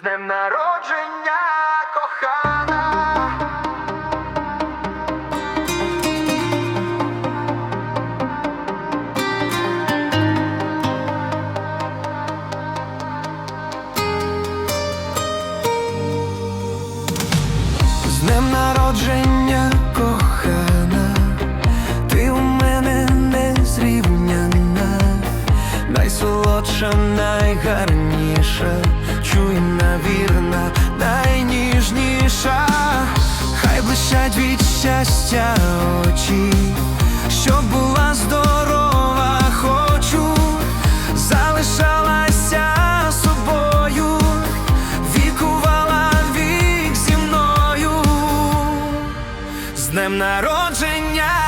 З днем народження кохана. З днем народження кохана, ти у мене незрівняна, найсолодша, найгарніша, чуйна, вірна, найніжніша, хай блищать від щастя очі, щоб була здорова, хочу, залишалася собою, вікувала вік зі мною. З днем народження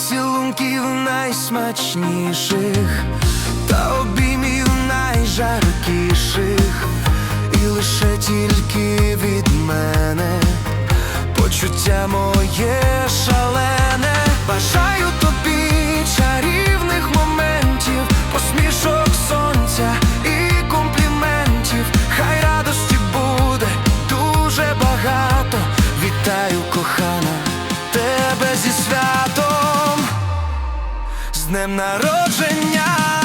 Поцілунків найсмачніших та обіймів найжаркіших, і лише тільки від мене почуття моє шалене. Бажаю тобі чарівних моментів, посмішок сонця і компліментів. Хай радості буде дуже багато. Вітаю, кохана, днем народження.